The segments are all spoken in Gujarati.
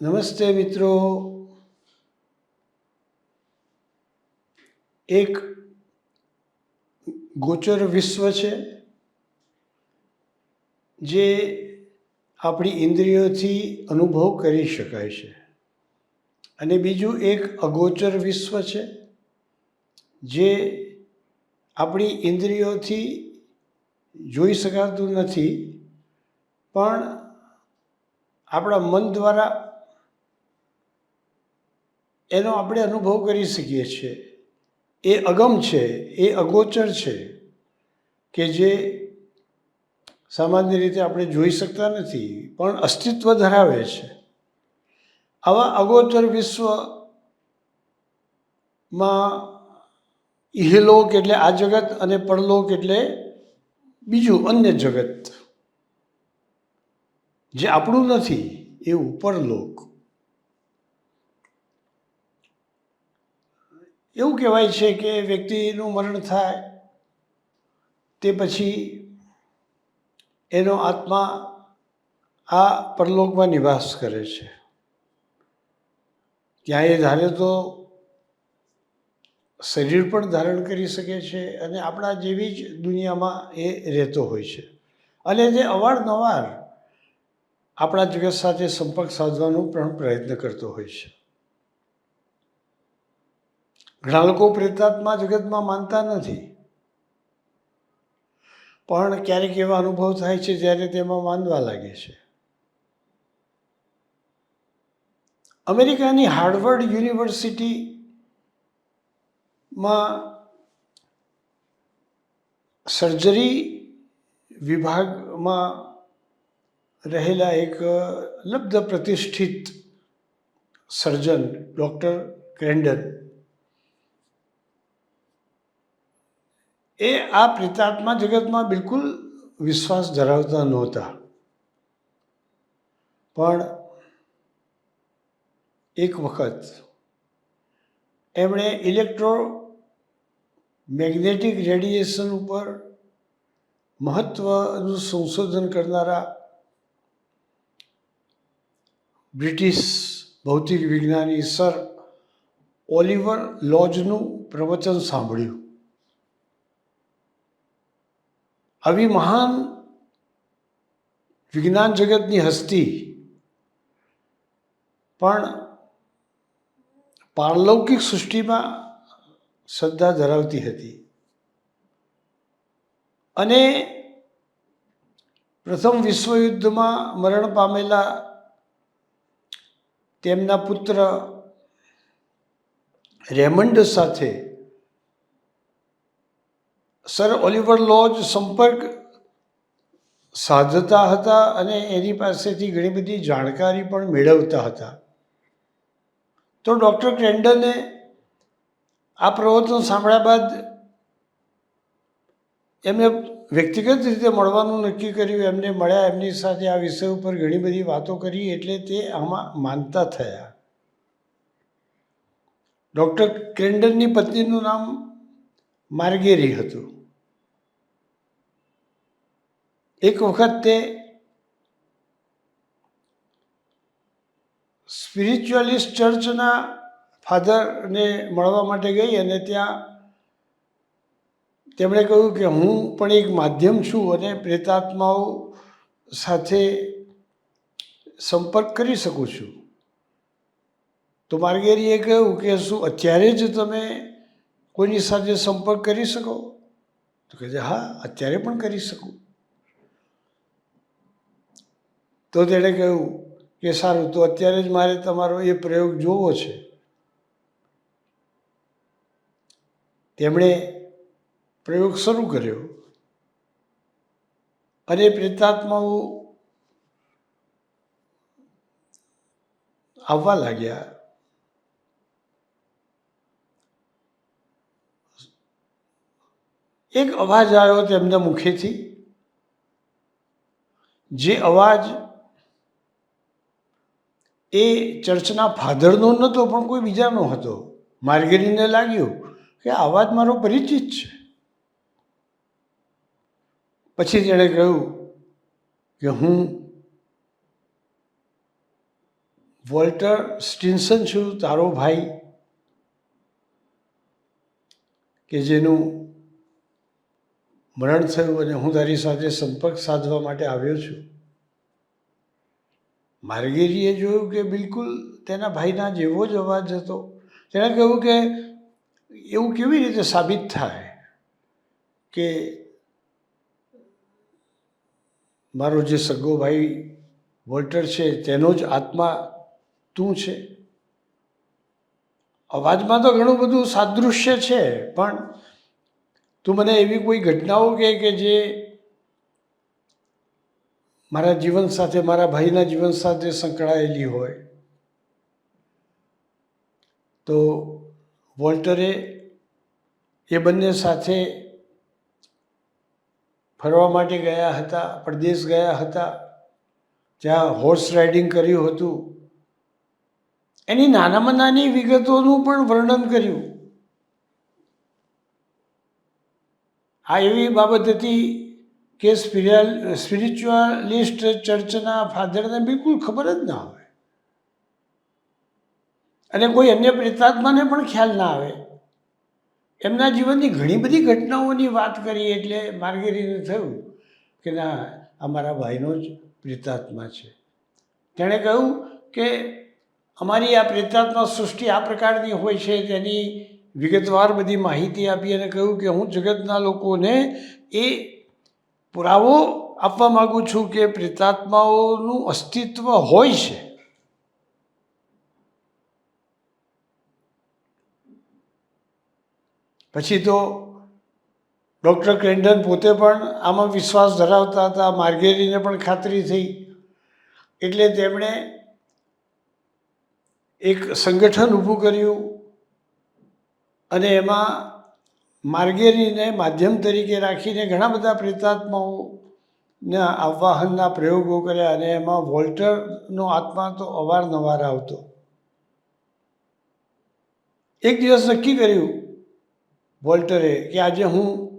નમસ્તે મિત્રો. એક ગોચર વિશ્વ છે, જે આપણી ઇન્દ્રિયોથી અનુભવ કરી શકાય છે. અને બીજું એક અગોચર વિશ્વ છે, જે આપણી ઇન્દ્રિયોથી જોઈ શકાતું નથી, પણ આપણા મન દ્વારા એનો આપણે અનુભવ કરી શકીએ છીએ. એ અગમ છે, એ અગોચર છે કે જે સામાન્ય રીતે આપણે જોઈ શકતા નથી, પણ અસ્તિત્વ ધરાવે છે. આવા અગોચર વિશ્વમાં ઇહલોક એટલે આ જગત અને પરલોક એટલે બીજું અન્ય જગત. જે આપણું નથી એવું પરલોક એવું કહેવાય છે કે વ્યક્તિનું મરણ થાય તે પછી એનો આત્મા આ પરલોકમાં નિવાસ કરે છે. ત્યાં એ ધારે તો શરીર પણ ધારણ કરી શકે છે અને આપણા જેવી જ દુનિયામાં એ રહેતો હોય છે. અને તે અવારનવાર આપણા જગત સાથે સંપર્ક સાધવાનો પણ પ્રયત્ન કરતો હોય છે. ઘણા લોકો પ્રેતાત્મા જગતમાં માનતા નથી. પણ ક્યારેક એવા અનુભવ થાય છે જ્યારે તેમાં માનવા લાગે છે. અમેરિકાની હાર્વર્ડ યુનિવર્સિટીમાં સર્જરી વિભાગમાં રહેલા એક લબ્ધ પ્રતિષ્ઠિત સર્જન ડૉક્ટર ક્રેન્ડન એ આ પ્રેતાત્મા જગતમાં બિલકુલ વિશ્વાસ ધરાવતા નહોતા. પણ એક વખત એમણે ઇલેક્ટ્રો મેગ્નેટિક રેડિયેશન ઉપર મહત્ત્વનું સંશોધન કરનારા બ્રિટિશ ભૌતિક વિજ્ઞાની સર ઓલિવર લોજનું પ્રવચન સાંભળ્યું. આવી મહાન વિજ્ઞાન જગતની હસ્તી પણ પારલૌકિક સૃષ્ટિમાં શ્રદ્ધા ધરાવતી હતી. અને પ્રથમ વિશ્વયુદ્ધમાં મરણ પામેલા તેમના પુત્ર રેમંડ સાથે સર ઓલિવર લોજ સંપર્ક સાધતા હતા અને એની પાસેથી ઘણી બધી જાણકારી પણ મેળવતા હતા. તો ડૉક્ટર ક્રેન્ડને આ પ્રવચન સાંભળ્યા બાદ એમને વ્યક્તિગત રીતે મળવાનું નક્કી કર્યું. એમને મળ્યા, એમની સાથે આ વિષય ઉપર ઘણી બધી વાતો કરી એટલે તે આમાં માનતા થયા. ડૉક્ટર ક્રેન્ડનની પત્નીનું નામ માર્ગેરી હતું. એક વખત તે સ્પિરિચ્યુઅલિસ્ટ ચર્ચના ફાધરને મળવા માટે ગઈ અને ત્યાં તેમણે કહ્યું કે હું પણ એક માધ્યમ છું અને પ્રેતાત્માઓ સાથે સંપર્ક કરી શકું છું. તો માર્ગેરીએ કહ્યું કે શું અત્યારે જ તમે કોઈની સાથે સંપર્ક કરી શકો? તો કહે છે, હા, અત્યારે પણ કરી શકું. તો તેણે કહ્યું કે, સારું, તો અત્યારે જ મારે તમારો એ પ્રયોગ જોવો છે. તેમણે પ્રયોગ શરૂ કર્યો અને પ્રેતાત્માઓ આવવા લાગ્યા. એક અવાજ આવ્યો તેમના મુખેથી. જે અવાજ એ ચર્ચના ફાધરનો નહોતો, પણ કોઈ બીજાનો હતો. માર્ગેરીને લાગ્યું કે આ અવાજ મારો પરિચિત છે. પછી તેણે કહ્યું કે હું વોલ્ટર સ્ટિન્સન છું, તારો ભાઈ, કે જેનું મરણ થયું અને હું તારી સાથે સંપર્ક સાધવા માટે આવ્યો છું. માર્ગેરીએ જોયું કે બિલકુલ તેના ભાઈના જેવો જ અવાજ હતો. તેણે કહ્યું કે એવું કેવી રીતે સાબિત થાય કે મારો જે સગો ભાઈ વોલ્ટર છે તેનો જ આત્મા તું છે? અવાજમાં તો ઘણું બધું સાદૃશ્ય છે, પણ તું મને એવી કોઈ ઘટનાઓ કહે કે જે મારા જીવન સાથે, મારા ભાઈના જીવન સાથે સંકળાયેલી હોય? તો વોલ્ટરે એ બંને સાથે ફરવા માટે ગયા હતા, પરદેશ ગયા હતા, જ્યાં હોર્સ રાઇડિંગ કર્યું હતું. એની નાનામાં નાની વિગતોનું પણ વર્ણન કર્યું. આ એવી બાબત હતી કે સ્પિરિયલ, સ્પિરિચ્યુઅલિસ્ટ ચર્ચના ફાધરને બિલકુલ ખબર જ ના આવે અને કોઈ અન્ય પ્રેતાત્માને પણ ખ્યાલ ના આવે. એમના જીવનની ઘણી બધી ઘટનાઓની વાત કરી એટલે માર્ગેરીને થયું કે ના અમારા ભાઈનો જ પ્રેતાત્મા છે. તેણે કહ્યું કે અમારી આ પ્રેતાત્મા સૃષ્ટિ આ પ્રકારની હોય છે, તેની વિગતવાર બધી માહિતી આપી અને કહ્યું કે હું જગતના લોકોને એ પુરાવો આપવા માગું છું કે પ્રેતાત્માઓનું અસ્તિત્વ હોય છે. પછી તો ડૉક્ટર ક્રેન્ડન પોતે પણ આમાં વિશ્વાસ ધરાવતા હતા, માર્ગેરીને પણ ખાતરી થઈ. એટલે તેમણે એક સંગઠન ઊભું કર્યું. અને એમાં માર્ગેરીને માધ્યમ તરીકે રાખીને ઘણા બધા પ્રેતાત્માઓના આવાહનના પ્રયોગો કર્યા અને એમાં વોલ્ટરનો આત્મા તો અવારનવાર આવતો. એક દિવસ નક્કી કર્યું વોલ્ટરે કે આજે હું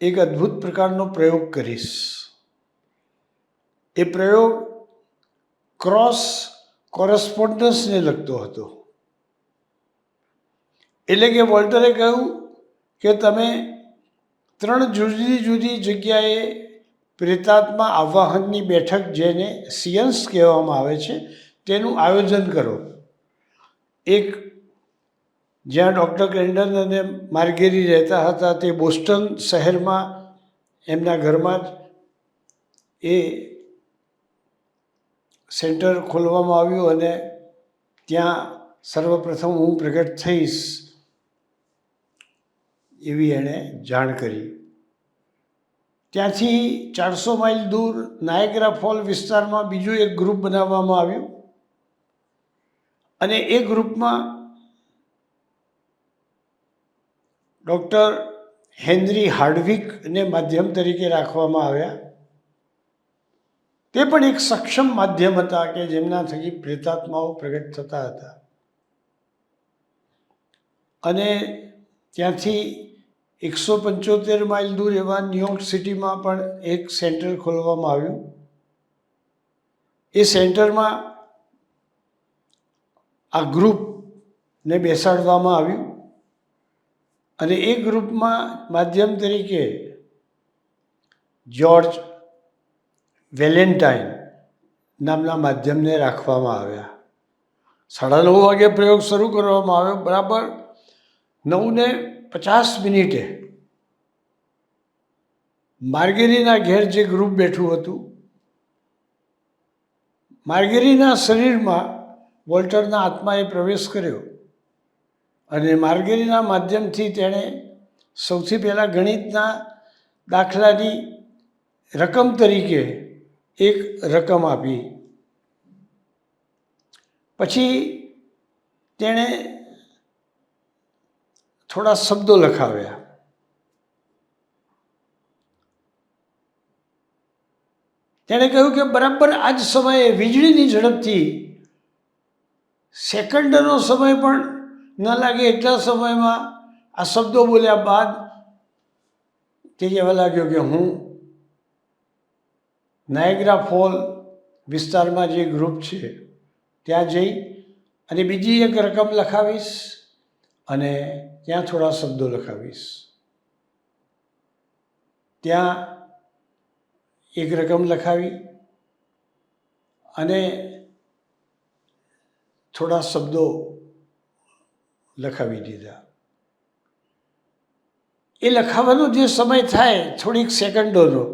એક અદ્ભુત પ્રકારનો પ્રયોગ કરીશ. એ પ્રયોગ ક્રોસ કોરસ્પોન્ડન્સને લગતો હતો. એટલે કે વોલ્ટરે કહ્યું કે તમે ત્રણ જુદી જુદી જગ્યાએ પ્રેતાત્મા આવાહનની બેઠક જેને સિયન્સ કહેવામાં આવે છે, તેનું આયોજન કરો. એક જ્યાં ડૉક્ટર ક્રેન્ડન અને માર્ગેરી રહેતા હતા, તે બોસ્ટન શહેરમાં, એમના ઘરમાં જ એ સેન્ટર ખોલવામાં આવ્યું અને ત્યાં સર્વપ્રથમ હું પ્રગટ થઈશ. એવી એણે જાણ કરી. ત્યાંથી ચારસો માઇલ દૂર નાયગ્રા ફોલ વિસ્તારમાં બીજું એક ગ્રુપ બનાવવામાં આવ્યું. અને એ ગ્રુપમાં ડૉક્ટર હેનરી હાર્ડવિકને માધ્યમ તરીકે રાખવામાં આવ્યા. તે પણ એક સક્ષમ માધ્યમ હતા કે જેમના થકી પ્રેતાત્માઓ પ્રગટ થતા હતા. અને ત્યાંથી એકસો પંચોતેર માઇલ દૂર એવા ન્યુયોર્ક સિટીમાં પણ એક સેન્ટર ખોલવામાં આવ્યું. એ સેન્ટરમાં આ ગ્રુપને બેસાડવામાં આવ્યું અને એ ગ્રુપમાં માધ્યમ તરીકે જ્યોર્જ વેલેન્ટાઇન નામના માધ્યમને રાખવામાં આવ્યા. સાડા નવ વાગે પ્રયોગ શરૂ કરવામાં આવ્યો. બરાબર નવને પચાસ મિનિટે માર્ગેરીના ઘેર જે ગ્રુપ બેઠું હતું, માર્ગેરીના શરીરમાં વોલ્ટરના આત્માએ પ્રવેશ કર્યો અને માર્ગેરીના માધ્યમથી તેણે સૌથી પહેલાં ગણિતના દાખલાની રકમ તરીકે એક રકમ આપી. પછી તેણે થોડા શબ્દો લખાવ્યા. તેણે કહ્યું કે બરાબર આ જ સમયે વીજળીની ઝડપથી સેકન્ડનો સમય પણ ન લાગે એટલા સમયમાં આ શબ્દો બોલ્યા બાદ તે કહેવા લાગ્યો કે હું નાયગ્રા ફોલ વિસ્તારમાં જે ગ્રુપ છે, ત્યાં જઈ અને બીજી એક રકમ લખાવીશ અને ત્યાં થોડા શબ્દો લખાવીશ. ત્યાં એક રકમ લખાવી અને થોડા શબ્દો લખાવી દીધા. એ લખાવાનો જે સમય થાય થોડીક સેકન્ડોનો,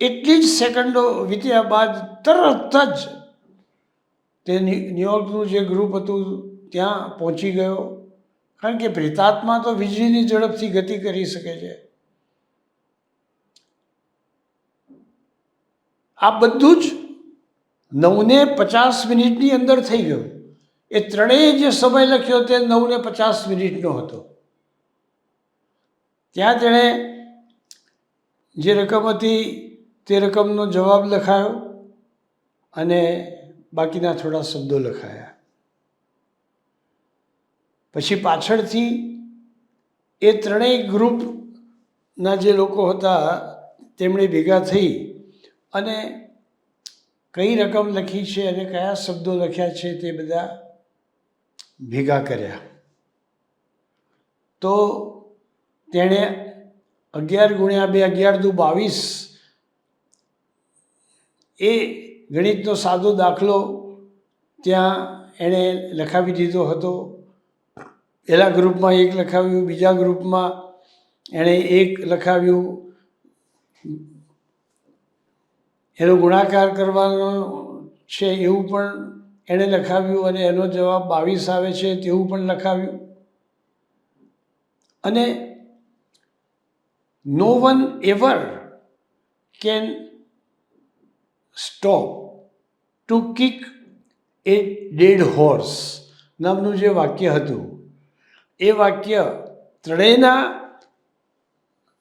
એટલી જ સેકન્ડો વીત્યા બાદ તરત જ તે ન્યૂ ન્યુયોર્કનું જે ગ્રુપ હતું ત્યાં પહોંચી ગયો. કારણ કે પ્રેતાત્મા તો વીજળીની ઝડપથી ગતિ કરી શકે છે. આ બધું જ નવને પચાસ મિનિટની અંદર થઈ ગયું. એ ત્રણેય જે સમય લખ્યો તે નવને પચાસ મિનિટનો હતો. ત્યાં તેણે જે રકમ હતી તે રકમનો જવાબ લખાયો અને બાકીના થોડા શબ્દો લખાયા. પછી પાછળથી એ ત્રણેય ગ્રુપના જે લોકો હતા, તેમણે ભેગા થઈ અને કઈ રકમ લખી છે અને કયા શબ્દો લખ્યા છે તે બધા ભેગા કર્યા. તો તેણે અગિયાર ગુણ્યા બે અગિયાર દુ બાવીસ એ ગણિતનો સાદો દાખલો ત્યાં એણે લખાવી દીધો હતો. પહેલા ગ્રુપમાં એક લખાવ્યું, બીજા ગ્રુપમાં એણે એક લખાવ્યું. એનો ગુણાકાર કરવાનો છે એવું પણ એણે લખાવ્યું અને એનો જવાબ બાવીસ આવે છે તેવું પણ લખાવ્યું. અને no one ever can stop to kick a dead horse નામનું જે વાક્ય હતું. એ વાક્ય ત્રણેયના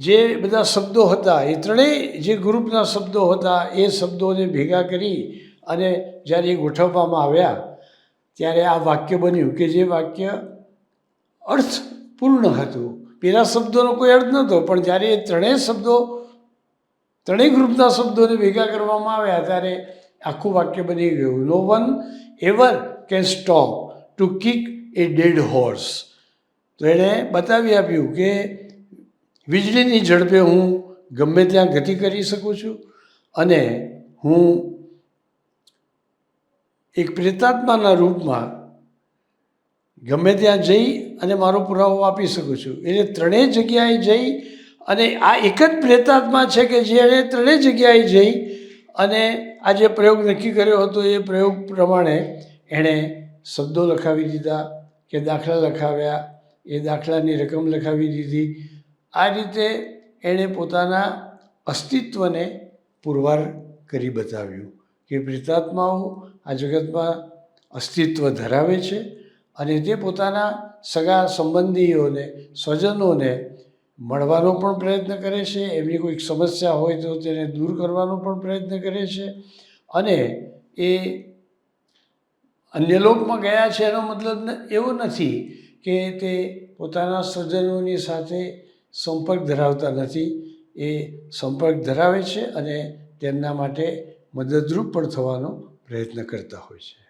જે બધા શબ્દો હતા, એ ત્રણેય જે ગ્રુપના શબ્દો હતા, એ શબ્દોને ભેગા કરી અને જ્યારે એ ગોઠવવામાં આવ્યા, ત્યારે આ વાક્ય બન્યું કે જે વાક્ય અર્થપૂર્ણ હતું. પેલા શબ્દોનો કોઈ અર્થ નહોતો, પણ જ્યારે એ ત્રણેય શબ્દો, ત્રણેય ગ્રુપના શબ્દોને ભેગા કરવામાં આવ્યા, ત્યારે આખું વાક્ય બની ગયું. No one ever can stop to kick a dead horse તો એણે બતાવી આપ્યું કે વીજળીની ઝડપે હું ગમે ત્યાં ગતિ કરી શકું છું અને હું એક પ્રેતાત્માના રૂપમાં ગમે ત્યાં જઈ અને મારો પુરાવો આપી શકું છું. એટલે ત્રણેય જગ્યાએ જઈ અને આ એક જ પ્રેતાત્મા છે કે જેણે ત્રણેય જગ્યાએ જઈ અને આ જે પ્રયોગ નક્કી કર્યો હતો એ પ્રયોગ પ્રમાણે એણે શબ્દો લખાવી દીધા કે દાખલા લખાવ્યા એ દાખલાની રકમ લખાવી દીધી. આ રીતે એણે પોતાના અસ્તિત્વને પુરવાર કરી બતાવ્યું કે પ્રેતાત્માઓ આ જગતમાં અસ્તિત્વ ધરાવે છે અને તે પોતાના સગા સંબંધીઓને, સ્વજનોને મળવાનો પણ પ્રયત્ન કરે છે. એમની કોઈક સમસ્યા હોય તો તેને દૂર કરવાનો પણ પ્રયત્ન કરે છે. અને એ અન્ય લોકમાં ગયા છે એનો મતલબ એવો નથી કે તે પોતાના સ્વજનોની સાથે સંપર્ક ધરાવતા નથી. એ સંપર્ક ધરાવે છે અને તેમના માટે મદદરૂપ પણ થવાનો પ્રયત્ન કરતા હોય છે.